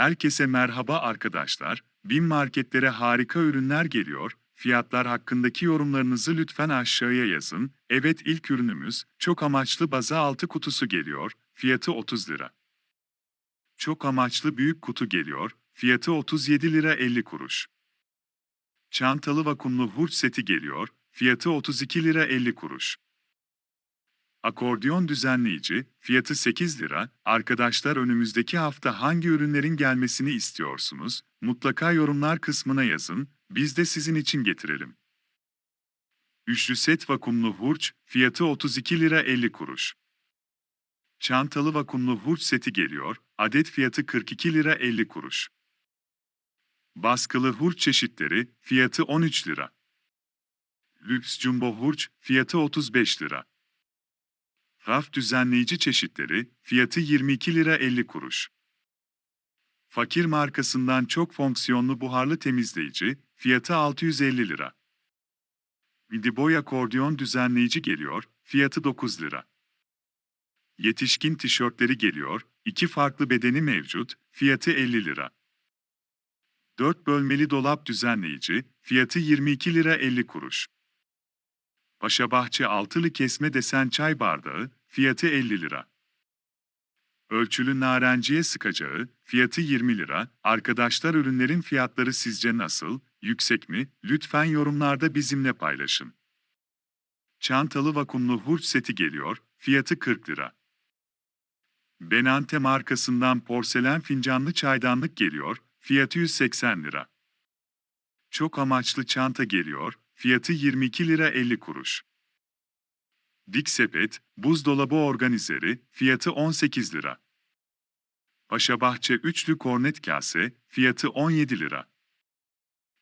Herkese merhaba arkadaşlar. Bin marketlere harika ürünler geliyor. Fiyatlar hakkındaki yorumlarınızı lütfen aşağıya yazın. Evet ilk ürünümüz çok amaçlı baza altı kutusu geliyor. Fiyatı 30 lira. Çok amaçlı büyük kutu geliyor. Fiyatı 37 lira 50 kuruş. Çantalı vakumlu hurç seti geliyor. Fiyatı 32 lira 50 kuruş. Akordiyon düzenleyici, fiyatı 8 lira. Arkadaşlar önümüzdeki hafta hangi ürünlerin gelmesini istiyorsunuz? Mutlaka yorumlar kısmına yazın, biz de sizin için getirelim. Üçlü set vakumlu hurç, fiyatı 32 lira 50 kuruş. Çantalı vakumlu hurç seti geliyor, adet fiyatı 42 lira 50 kuruş. Baskılı hurç çeşitleri, fiyatı 13 lira. Lüks jumbo hurç, fiyatı 35 lira. Raf düzenleyici çeşitleri, fiyatı 22 lira 50 kuruş. Fakir markasından çok fonksiyonlu buharlı temizleyici, fiyatı 650 lira. Vidiboy akordiyon düzenleyici geliyor, fiyatı 9 lira. Yetişkin tişörtleri geliyor, iki farklı bedeni mevcut, fiyatı 50 lira. 4 bölmeli dolap düzenleyici, fiyatı 22 lira 50 kuruş. Paşabahçe altılı kesme desen çay bardağı, fiyatı 50 lira. Ölçülü narenciye sıkacağı, fiyatı 20 lira. Arkadaşlar ürünlerin fiyatları sizce nasıl, yüksek mi? Lütfen yorumlarda bizimle paylaşın. Çantalı vakumlu hurç seti geliyor, fiyatı 40 lira. Benante markasından porselen fincanlı çaydanlık geliyor, fiyatı 180 lira. Çok amaçlı çanta geliyor, fiyatı 22 lira 50 kuruş. Dik sepet, buzdolabı organizeri, fiyatı 18 lira. Paşabahçe üçlü kornet kase, fiyatı 17 lira.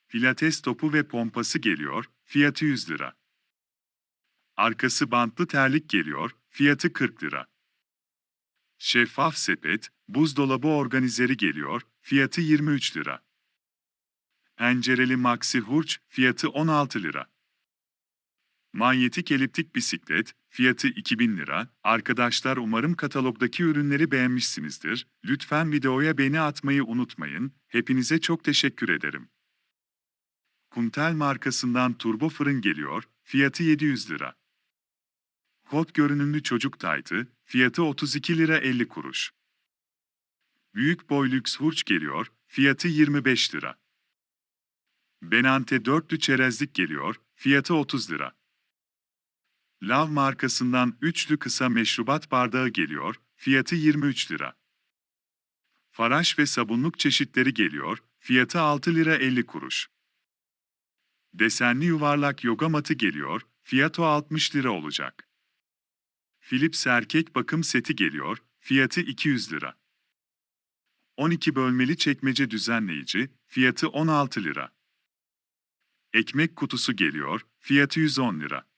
Pilates topu ve pompası geliyor, fiyatı 100 lira. Arkası bantlı terlik geliyor, fiyatı 40 lira. Şeffaf sepet, buzdolabı organizeri geliyor, fiyatı 23 lira. Pencereli maxi hurç, fiyatı 16 lira. Manyetik eliptik bisiklet, fiyatı 2000 lira. Arkadaşlar umarım katalogdaki ürünleri beğenmişsinizdir. Lütfen videoya beğeni atmayı unutmayın. Hepinize çok teşekkür ederim. Kuntel markasından turbo fırın geliyor, fiyatı 700 lira. Kot görünümlü çocuk taytı, fiyatı 32 lira 50 kuruş. Büyük boy lüks hurç geliyor, fiyatı 25 lira. Benante dörtlü çerezlik geliyor, fiyatı 30 lira. Lav markasından üçlü kısa meşrubat bardağı geliyor, fiyatı 23 lira. Faraş ve sabunluk çeşitleri geliyor, fiyatı 6 lira 50 kuruş. Desenli yuvarlak yoga matı geliyor, fiyatı 60 lira olacak. Philips erkek bakım seti geliyor, fiyatı 200 lira. 12 bölmeli çekmece düzenleyici, fiyatı 16 lira. Ekmek kutusu geliyor, fiyatı 110 lira.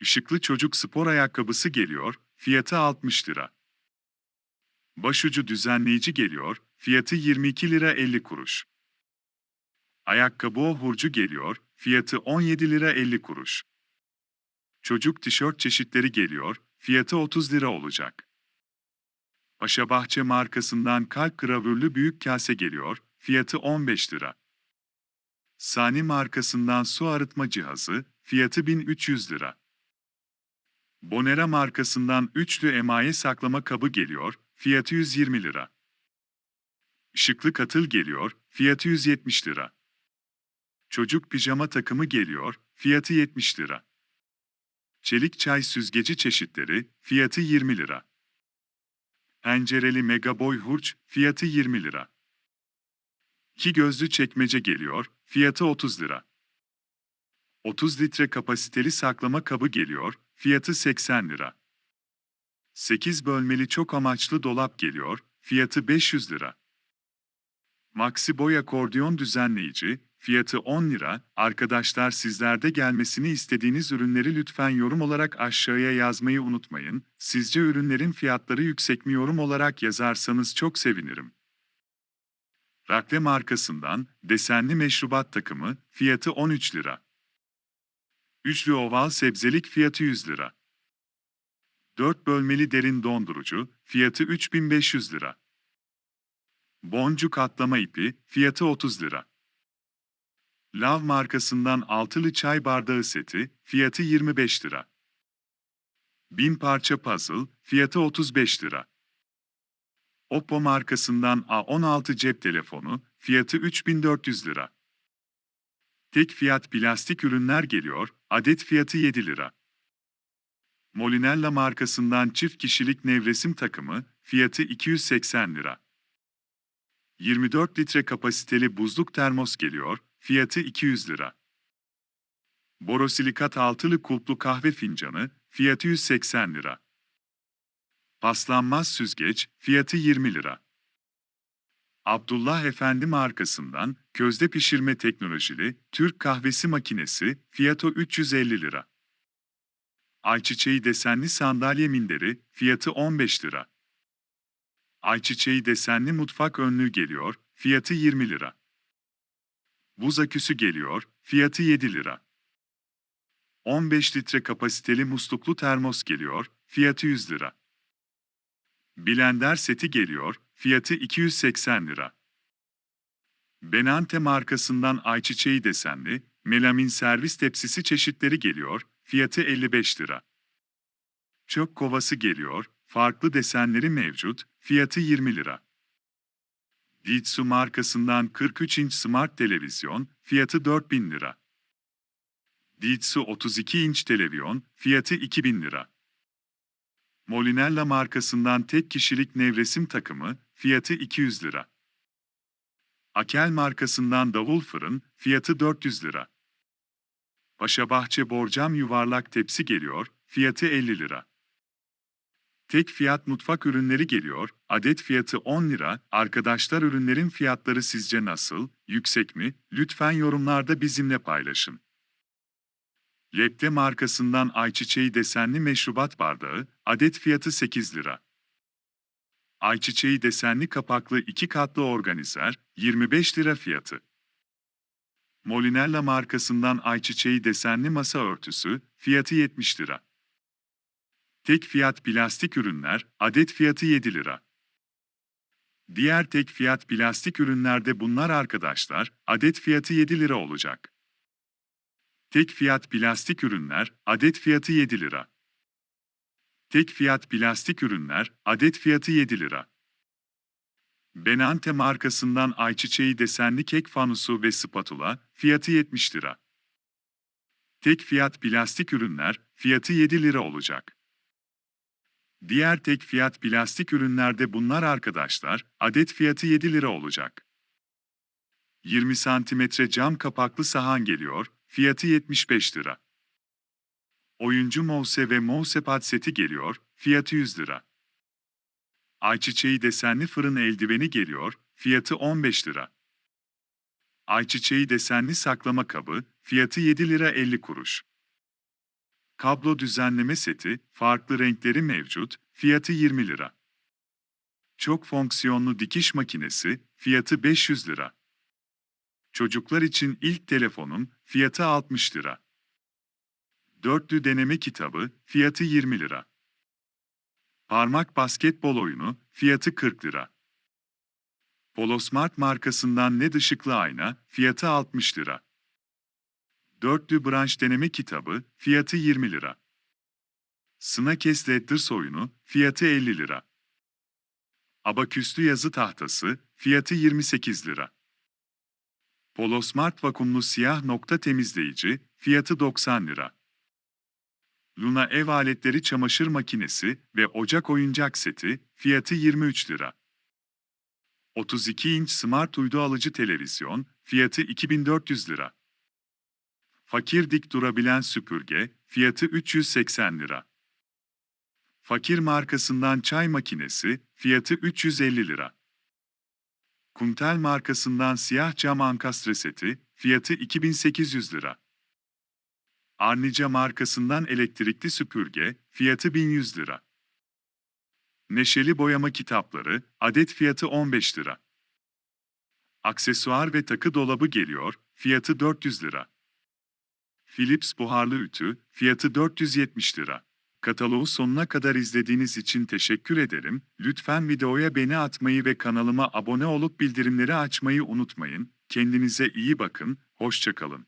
Işıklı çocuk spor ayakkabısı geliyor, fiyatı 60 lira. Başucu düzenleyici geliyor, fiyatı 22 lira 50 kuruş. Ayakkabı hurcu geliyor, fiyatı 17 lira 50 kuruş. Çocuk tişört çeşitleri geliyor, fiyatı 30 lira olacak. Paşabahçe markasından kalp gravürlü büyük kase geliyor, fiyatı 15 lira. Sani markasından su arıtma cihazı, fiyatı 1300 lira. Bonera markasından üçlü emaye saklama kabı geliyor, fiyatı 120 lira. Işıklı katıl geliyor, fiyatı 170 lira. Çocuk pijama takımı geliyor, fiyatı 70 lira. Çelik çay süzgeci çeşitleri, fiyatı 20 lira. Pencereli mega boy hurç, fiyatı 20 lira. İki gözlü çekmece geliyor, fiyatı 30 lira. 30 litre kapasiteli saklama kabı geliyor, fiyatı 80 lira. 8 bölmeli çok amaçlı dolap geliyor, fiyatı 500 lira. Maxi boy akordiyon düzenleyici, fiyatı 10 lira. Arkadaşlar sizlerde gelmesini istediğiniz ürünleri lütfen yorum olarak aşağıya yazmayı unutmayın. Sizce ürünlerin fiyatları yüksek mi yorum olarak yazarsanız çok sevinirim. Rakle markasından desenli meşrubat takımı, fiyatı 13 lira. Üçlü oval sebzelik fiyatı 100 lira. 4 bölmeli derin dondurucu, fiyatı 3500 lira. Boncuk atlama ipi, fiyatı 30 lira. Lav markasından altılı çay bardağı seti, fiyatı 25 lira. 1000 parça puzzle, fiyatı 35 lira. Oppo markasından A16 cep telefonu, fiyatı 3400 lira. Tek fiyat plastik ürünler geliyor, adet fiyatı 7 lira. Molinella markasından çift kişilik nevresim takımı, fiyatı 280 lira. 24 litre kapasiteli buzluk termos geliyor, fiyatı 200 lira. Borosilikat altılı kulplu kahve fincanı, fiyatı 180 lira. Paslanmaz süzgeç, fiyatı 20 lira. Abdullah Efendi markasından közde pişirme teknolojili Türk kahvesi makinesi, fiyatı 350 lira. Ayçiçeği desenli sandalye minderi, fiyatı 15 lira. Ayçiçeği desenli mutfak önlüğü geliyor, fiyatı 20 lira. Buz aküsü geliyor, fiyatı 7 lira. 15 litre kapasiteli musluklu termos geliyor, fiyatı 100 lira. Blender seti geliyor, fiyatı 280 lira. Benante markasından ayçiçeği desenli, melamin servis tepsisi çeşitleri geliyor, fiyatı 55 lira. Çöp kovası geliyor, farklı desenleri mevcut, fiyatı 20 lira. Ditsu markasından 43 inç smart televizyon, fiyatı 4000 lira. Ditsu 32 inç televizyon, fiyatı 2000 lira. Molinella markasından tek kişilik nevresim takımı, fiyatı 200 lira. Akel markasından davul fırın, fiyatı 400 lira. Paşabahçe borcam yuvarlak tepsi geliyor, fiyatı 50 lira. Tek fiyat mutfak ürünleri geliyor, adet fiyatı 10 lira. Arkadaşlar ürünlerin fiyatları sizce nasıl, yüksek mi? Lütfen yorumlarda bizimle paylaşın. Lepte markasından ayçiçeği desenli meşrubat bardağı, adet fiyatı 8 lira. Ayçiçeği desenli kapaklı iki katlı organizer, 25 lira fiyatı. Molinella markasından ayçiçeği desenli masa örtüsü, fiyatı 70 lira. Tek fiyat plastik ürünler, adet fiyatı 7 lira. Diğer tek fiyat plastik ürünlerde bunlar arkadaşlar, adet fiyatı 7 lira olacak. Tek fiyat plastik ürünler, adet fiyatı 7 lira. Tek fiyat plastik ürünler, adet fiyatı 7 lira. Benante markasından ayçiçeği desenli kek fanusu ve spatula, fiyatı 70 lira. Tek fiyat plastik ürünler, fiyatı 7 lira olacak. Diğer tek fiyat plastik ürünlerde bunlar arkadaşlar, adet fiyatı 7 lira olacak. 20 santimetre cam kapaklı sahan geliyor, fiyatı 75 lira. Oyuncu mouse ve mousepad seti geliyor, fiyatı 100 lira. Ayçiçeği desenli fırın eldiveni geliyor, fiyatı 15 lira. Ayçiçeği desenli saklama kabı, fiyatı 7 lira 50 kuruş. Kablo düzenleme seti, farklı renkleri mevcut, fiyatı 20 lira. Çok fonksiyonlu dikiş makinesi, fiyatı 500 lira. Çocuklar için ilk telefonum, fiyatı 60 lira. Dörtlü deneme kitabı, fiyatı 20 lira. Parmak basketbol oyunu, fiyatı 40 lira. Polosmart markasından LED ışıklı ayna, fiyatı 60 lira. Dörtlü branş deneme kitabı, fiyatı 20 lira. Snakes Letters oyunu, fiyatı 50 lira. Abaküslü yazı tahtası, fiyatı 28 lira. Polosmart vakumlu siyah nokta temizleyici, fiyatı 90 lira. Luna ev aletleri çamaşır makinesi ve ocak oyuncak seti, fiyatı 23 lira. 32 inç smart uydu alıcı televizyon, fiyatı 2400 lira. Fakir dik durabilen süpürge, fiyatı 380 lira. Fakir markasından çay makinesi, fiyatı 350 lira. Kuntel markasından siyah cam ankastre seti, fiyatı 2800 lira. Arnica markasından elektrikli süpürge, fiyatı 1100 lira. Neşeli boyama kitapları, adet fiyatı 15 lira. Aksesuar ve takı dolabı geliyor, fiyatı 400 lira. Philips buharlı ütü, fiyatı 470 lira. Kataloğu sonuna kadar izlediğiniz için teşekkür ederim. Lütfen videoya beğeni atmayı ve kanalıma abone olup bildirimleri açmayı unutmayın. Kendinize iyi bakın, hoşçakalın.